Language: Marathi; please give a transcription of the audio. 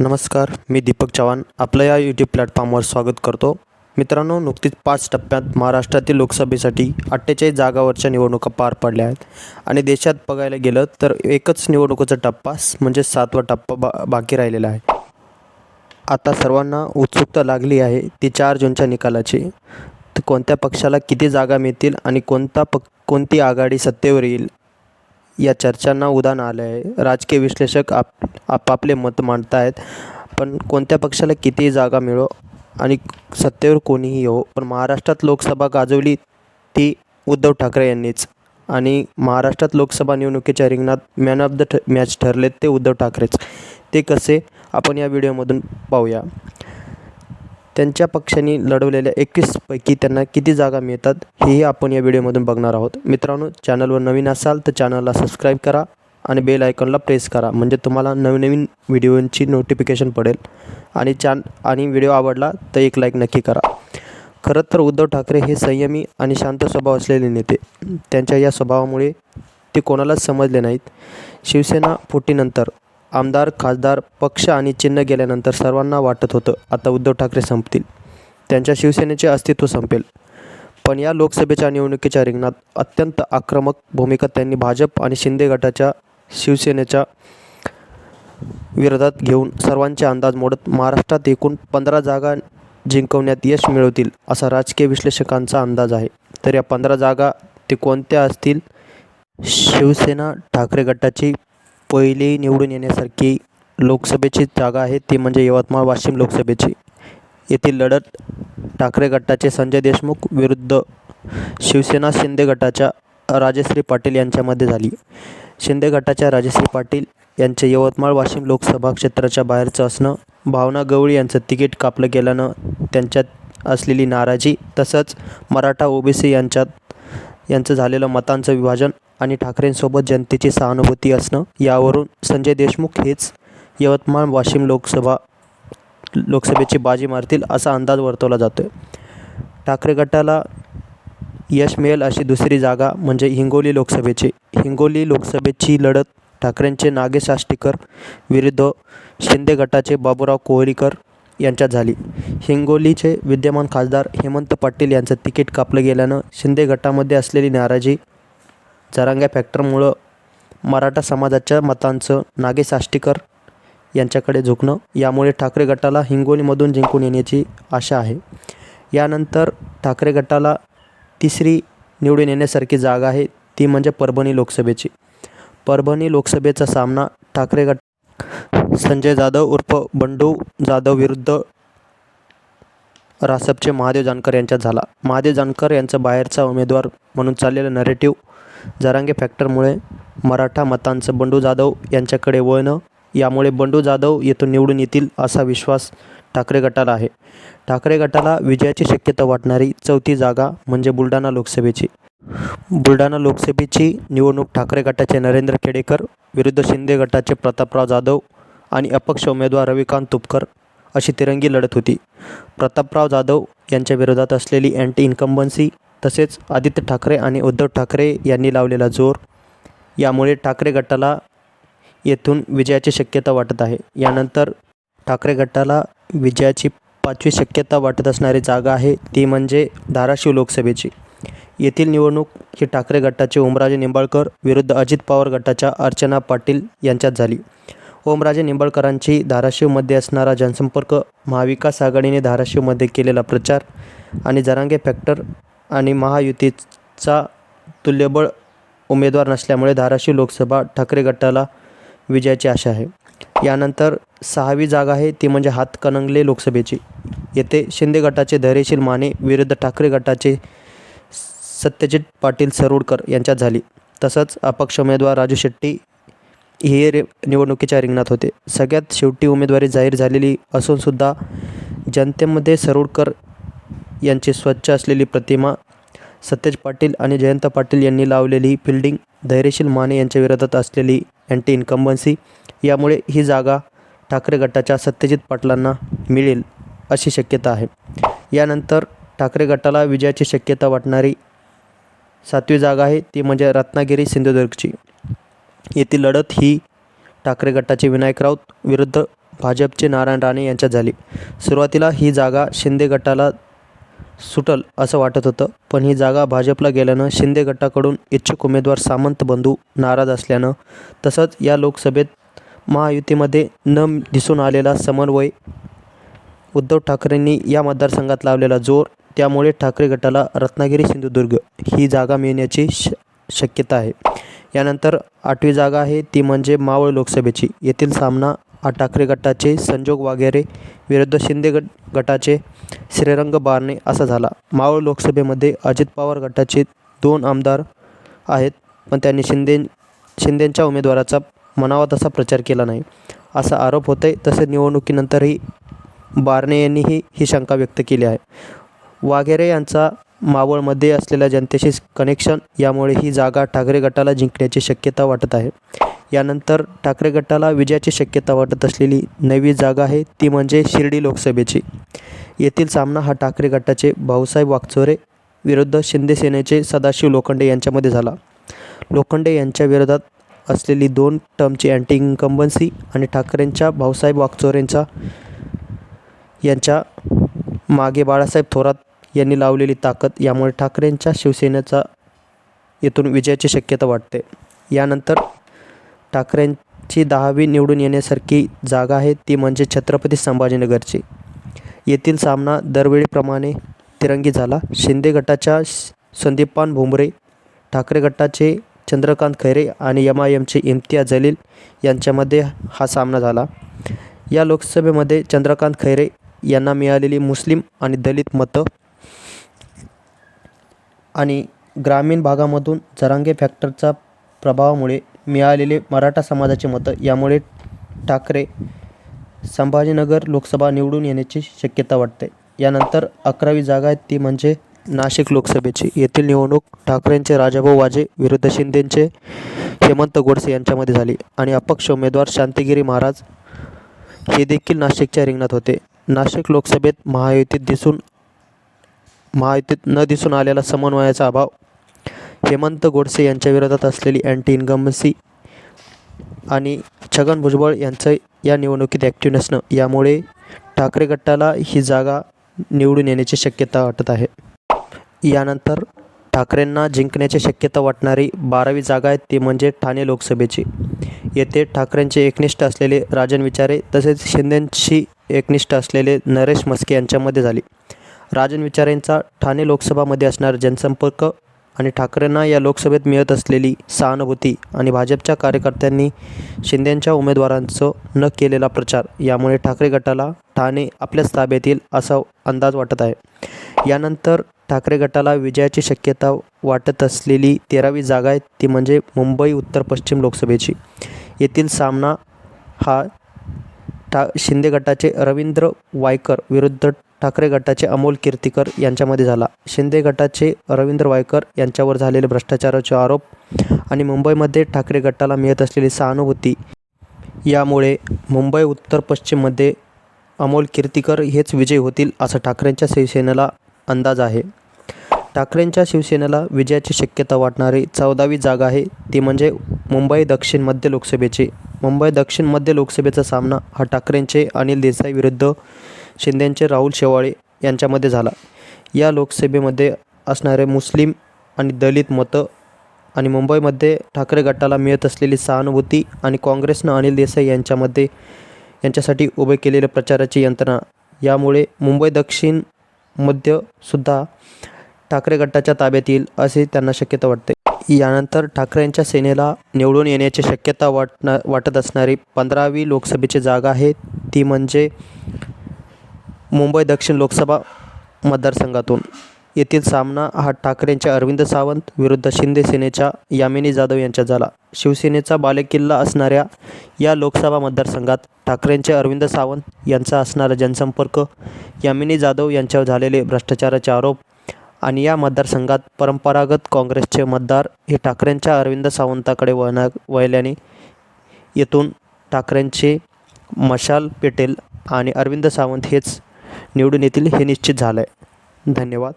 नमस्कार मी दीपक चव्हाण. आपलं या यूट्यूब प्लॅटफॉर्मवर स्वागत करतो. मित्रांनो नुकतीच पाच टप्प्यात महाराष्ट्रातील लोकसभेसाठी अठ्ठेचाळीस जागावरच्या निवडणुका पार पडल्या आहेत. आणि देशात बघायला गेलं तर एकच निवडणुकीचा टप्पा म्हणजे सातवा टप्पा बा बाकी राहिलेला आहे. आता सर्वांना उत्सुकता लागली आहे ती चार जूनच्या निकालाची. तर कोणत्या पक्षाला किती जागा मिळतील आणि कोणता पक कोणती आघाडी सत्तेवर येईल या चर्चांना उदाहरण आलं आहे. राजकीय विश्लेषक आप आपापले मत मांडत आहेत पण कोणत्या पक्षाला किती जागा मिळो आणि सत्तेवर कोणीही येवो पण महाराष्ट्रात लोकसभा गाजवली ती उद्धव ठाकरे यांनीच. आणि महाराष्ट्रात लोकसभा निवडणुकीच्या रिंगणात मॅन ऑफ द ठ मॅच ठरलेत ते उद्धव ठाकरेच. ते कसे? आपण या व्हिडिओमधून पाहूया. त्यांच्या पक्षाने लढवलेल्या एकवीसपैकी त्यांना किती जागा मिळतात हेही आपण या व्हिडिओमधून बघणार आहोत. मित्रांनो चॅनलवर नवीन असाल तर चॅनलला सबस्क्राईब करा आणि बेल आयकॉनला प्रेस करा म्हणजे तुम्हाला नवनवीन व्हिडिओंची नोटिफिकेशन पडेल. आणि चॅन आणि व्हिडिओ आवडला तर एक लाईक नक्की करा. खरं तर उद्धव ठाकरे हे संयमी आणि शांत स्वभाव असलेले नेते. त्यांच्या या स्वभावामुळे ते कोणालाच समजले नाहीत. शिवसेना फुटीनंतर आमदार खासदार पक्ष आणि चिन्ह गेल्यानंतर सर्वांना वाटत होतं आता उद्धव ठाकरे संपतील. त्यांच्या शिवसेनेचे अस्तित्व संपेल. पण या लोकसभेच्या निवडणुकीच्या रिंगणात अत्यंत आक्रमक भूमिका त्यांनी भाजप आणि शिंदे गटाच्या शिवसेनेच्या विरोधात घेऊन सर्वांचे अंदाज मोडत महाराष्ट्रात एकूण पंधरा जागा जिंकवण्यात यश मिळवतील असा राजकीय विश्लेषकांचा अंदाज आहे. तर या पंधरा जागा ते कोणत्या असतील? शिवसेना ठाकरे गटाची पहिले निवडून येण्यासारखी लोकसभेची जागा आहे ती म्हणजे यवतमाळ वाशिम लोकसभेची. येथील लढत ठाकरे गटाचे संजय देशमुख विरुद्ध शिवसेना शिंदे गटाच्या राजश्री पाटील यांच्यामध्ये झाली. शिंदे गटाच्या राजश्री पाटील यांचे यवतमाळ वाशिम लोकसभा क्षेत्राच्या बाहेरचं असणं भावना गवळी यांचं तिकीट कापलं गेल्यानं त्यांच्यात असलेली नाराजी तसंच मराठा ओबीसी यांच्यात यांचं झालेलं मतांचं विभाजन आणि ठाकरेंसोबत जनतेची सहानुभूती असणं यावरून संजय देशमुख हेच यवतमाळ वाशिम लोकसभा लोकसभेची बाजी मारतील असा अंदाज वर्तवला जातो आहे ठाकरे गटाला यश मिळेल अशी दुसरी जागा म्हणजे हिंगोली लोकसभेची. हिंगोली लोकसभेची लढत ठाकरेंचे नागेश आष्टीकर विरुद्ध शिंदे गटाचे बाबूराव कोहलीकर यांच्यात झाली. हिंगोलीचे विद्यमान खासदार हेमंत पाटील यांचं तिकीट कापलं गेल्यानं शिंदे गटामध्ये असलेली नाराजी जरांग्या फॅक्टरमुळं मराठा समाजाच्या मतांचं नागेश आष्टीकर यांच्याकडे झुकणं यामुळे ठाकरे गटाला हिंगोलीमधून जिंकून येण्याची आशा आहे. यानंतर ठाकरे गटाला तिसरी निवडून येण्यासारखी जागा आहे ती म्हणजे परभणी लोकसभेची. परभणी लोकसभेचा सामना ठाकरे गट संजय जाधव उर्फ बंडू जाधव विरुद्ध रासपचे महादेव जानकर यांच्यात झाला. महादेव जानकर यांचा बाहेरचा उमेदवार म्हणून चाललेलं नरेटिव्ह जरांगे फॅक्टरमुळे मराठा मतांचं बंडू जाधव यांच्याकडे वळणं यामुळे बंडू जाधव येथून निवडून येतील असा विश्वास ठाकरे गटाला आहे. ठाकरे गटाला विजयाची शक्यता वाटणारी चौथी जागा म्हणजे बुलढाणा लोकसभेची. बुलढाणा लोकसभेची निवडणूक ठाकरे गटाचे नरेंद्र खेडेकर विरुद्ध शिंदे गटाचे प्रतापराव जाधव आणि अपक्ष उमेदवार रविकांत तुपकर अशी तिरंगी लढत होती. प्रतापराव जाधव यांच्या विरोधात असलेली अँटी इन्कम्बन्सी तसेच आदित्य ठाकरे आणि उद्धव ठाकरे यांनी लावलेला जोर यामुळे ठाकरे गटाला येथून विजयाची शक्यता वाटत आहे. यानंतर ठाकरे गटाला विजयाची पाचवी शक्यता वाटत असणारी जागा आहे ती म्हणजे धाराशिव लोकसभेची. येथील निवडणूक ही ठाकरे गटाचे ओमराजे निंबाळकर विरुद्ध अजित पवार गटाच्या अर्चना पाटील यांच्यात झाली. ओमराजे निंबाळकरांची धाराशिवमध्ये असणारा जनसंपर्क महाविकास आघाडीने धाराशिवमध्ये केलेला प्रचार आणि जरांगे फॅक्टर आणि महायुतीचा तुल्यबळ उमेदवार नसल्यामुळे धाराशिव लोकसभा ठाकरे गटाला विजयाची आशा आहे. यानंतर सहावी जागा आहे ती म्हणजे हातकणंगले लोकसभेची. येथे शिंदे गटाचे धैर्यशील माने विरुद्ध ठाकरे गटाचे सत्यजित पाटील सरोडकर यांच्यात झाली. तसंच अपक्ष उमेदवार राजू शेट्टी हे रे निवडणुकीच्या रिंगणात होते. सगळ्यात शेवटी उमेदवारी जाहीर झालेली असूनसुद्धा जनतेमध्ये सरोडकर यांची स्वच्छ असलेली प्रतिमा सतेज पाटील आणि जयंत पाटील यांनी लावलेली फिल्डिंग धैर्यशील माने यांच्या विरोधात असलेली अँटी इन्कम्बन्सी यामुळे ही जागा ठाकरे गटाच्या सत्यजित पाटलांना मिळेल अशी शक्यता आहे. यानंतर ठाकरे गटाला विजयाची शक्यता वाटणारी सातवी जागा आहे. ती म्हणजे रत्नागिरी सिंधुदुर्गची. येथील लढत ही ठाकरे गटाचे विनायक राऊत विरुद्ध भाजपचे नारायण राणे यांच्यात झाली. सुरुवातीला ही जागा शिंदे गटाला सुटल असं वाटत होतं. पण ही जागा भाजपला गेल्यानं शिंदे गटाकडून इच्छुक उमेदवार सामंत बंधू नाराज असल्यानं तसंच या लोकसभेत महायुतीमध्ये न दिसून आलेला समन्वय उद्धव ठाकरेंनी या मतदारसंघात लावलेला जोर त्यामुळे ठाकरे गटाला रत्नागिरी सिंधुदुर्ग ही जागा मिळण्याची श शक्यता आहे. यानंतर आठवी जागा आहे ती म्हणजे मावळ लोकसभेची. येथील सामना हा ठाकरे गटाचे संजोग वागेरे विरुद्ध शिंदे गट गटाचे श्रीरंग बारणे असा झाला. मावळ लोकसभेमध्ये अजित पवार गटाचे दोन आमदार आहेत पण त्यांनी शिंदे शिंदेंच्या उमेदवाराचा म्हणावा तसा प्रचार केला नाही. असा आरोप होत आहे तसेच निवडणुकीनंतरही बारणे यांनीही ही शंका व्यक्त केली आहे. वाघेरे यांचा मावळमध्ये असलेल्या जनतेशी कनेक्शन यामुळे ही जागा ठाकरे गटाला जिंकण्याची शक्यता वाटत आहे. यानंतर ठाकरे गटाला विजयाची शक्यता वाटत असलेली नवी जागा आहे ती म्हणजे शिर्डी लोकसभेची. येथील सामना हा ठाकरे गटाचे भाऊसाहेब वागचोरे विरुद्ध शिंदे सेनेचे सदाशिव लोखंडे यांच्यामध्ये झाला. लोखंडे यांच्या विरोधात असलेली दोन टर्मची अँटी इन्कम्बन्सी आणि ठाकरेंच्या भाऊसाहेब वागचोरेंचा यांच्या मागे बाळासाहेब थोरात यांनी लावलेली ताकद यामुळे ठाकरेंच्या शिवसेनेचा येथून विजयाची शक्यता वाटते यानंतर ठाकरेंची दहावी निवडून येण्यासारखी जागा आहे ती म्हणजे छत्रपती संभाजीनगरची. येथील सामना दरवेळीप्रमाणे तिरंगी झाला. शिंदे गटाच्या संदीपान भुमरे ठाकरे गटाचे चंद्रकांत खैरे आणि यम आय एमचे इम्तियाज जलील यांच्यामध्ये हा सामना झाला. या लोकसभेमध्ये चंद्रकांत खैरे यांना मिळालेली मुस्लिम आणि दलित मतं आणि ग्रामीण भागामधून जरांगे फॅक्टरचा प्रभावामुळे मिळालेले मराठा समाजाचे मतं यामुळे ठाकरे संभाजीनगर लोकसभा निवडून येण्याची शक्यता वाटते. यानंतर अकरावी जागा आहे ती म्हणजे नाशिक लोकसभेची. येथील निवडणूक ठाकरेंचे राजाभाऊ वाजे विरुद्ध शिंदेंचे हेमंत गोडसे यांच्यामध्ये झाली आणि अपक्ष उमेदवार शांतिगिरी महाराज हे देखील नाशिकच्या रिंगणात होते. नाशिक लोकसभेत महायुतीत दिसून महायुतीत न दिसून आलेला समन्वयाचा अभाव. हेमंत गोडसे यांच्या विरोधात असलेली अँटी इन्कम्बन्सी आणि छगन भुजबळ यांचं या निवडणुकीत ॲक्टिव्ह नसणं यामुळे ठाकरे गटाला ही जागा निवडून येण्याची शक्यता वाटत आहे. यानंतर ठाकरेंना जिंकण्याची शक्यता वाटणारी बारावी जागा आहे ती म्हणजे ठाणे लोकसभेची. येथे ठाकरेंचे एकनिष्ठ असलेले राजन विचारे तसेच शिंदेंशी एकनिष्ठ असलेले नरेश मस्के यांच्यामध्ये झाली. राजन विचारेंचा ठाणे लोकसभामध्ये असणारा जनसंपर्क आणि ठाकरेंना या लोकसभेत मिळत असलेली सहानुभूती आणि भाजपच्या कार्यकर्त्यांनी शिंदेंच्या उमेदवारांचं न केलेला प्रचार यामुळे ठाकरे गटाला ठाणे आपल्याच ताब्यात येईल असा अंदाज वाटत आहे. यानंतर ठाकरे गटाला विजयाची शक्यता वाटत असलेली तेरावी जागा आहे ती म्हणजे मुंबई उत्तर पश्चिम लोकसभेची. येथील सामना हा ठा शिंदे गटाचे रवींद्र वायकर विरुद्ध ठाकरे गटाचे अमोल कीर्तीकर यांच्यामध्ये झाला. शिंदे गटाचे रवींद्र वायकर यांच्यावर झालेले भ्रष्टाचाराचे आरोप आणि मुंबईमध्ये ठाकरे गटाला मिळत असलेली सहानुभूती. यामुळे मुंबई उत्तर पश्चिममध्ये अमोल कीर्तीकर हेच विजय होतील असा ठाकरेंच्या शिवसेनेला अंदाज आहे. ठाकरेंच्या शिवसेनेला विजयाची शक्यता वाटणारी चौदावी जागा आहे. ती म्हणजे मुंबई दक्षिण मध्य लोकसभेची. मुंबई दक्षिण मध्य लोकसभेचा सामना हा ठाकरेंचे अनिल देसाई विरुद्ध शिंदेंचे राहुल शेवाळे यांच्यामध्ये झाला. या लोकसभेमध्ये असणारे मुस्लिम आणि दलित मतं आणि मुंबईमध्ये ठाकरे गटाला मिळत असलेली सहानुभूती आणि काँग्रेसनं अनिल देसाई यांच्यामध्ये यांच्यासाठी उभे केलेले प्रचाराची यंत्रणा यामुळे मुंबई दक्षिण मध्यसुद्धा ठाकरे गटाच्या ताब्यात येईल असे त्यांना शक्यता वाटते. यानंतर ठाकरेंच्या सेनेला निवडून येण्याची शक्यता वाटणं वाटत असणारी पंधरावी लोकसभेची जागा आहे. ती म्हणजे मुंबई दक्षिण लोकसभा मतदारसंघातून. येथील सामना हा ठाकरेंच्या अरविंद सावंत विरुद्ध शिंदे सेनेच्या यामिनी जाधव यांच्यात झाला. शिवसेनेचा बालेकिल्ला असणाऱ्या या लोकसभा मतदारसंघात ठाकरेंचे अरविंद सावंत यांचा असणारा जनसंपर्क यामिनी जाधव यांच्यावर झालेले भ्रष्टाचाराचे आरोप आणि या मतदारसंघात परंपरागत काँग्रेसचे मतदार हे ठाकरेंच्या अरविंद सावंताकडे वळणा वळल्याने येथून ठाकरेंचे मशाल पेटेल आणि अरविंद सावंत हेच निवडून येतील हे निश्चित झालं आहे धन्यवाद.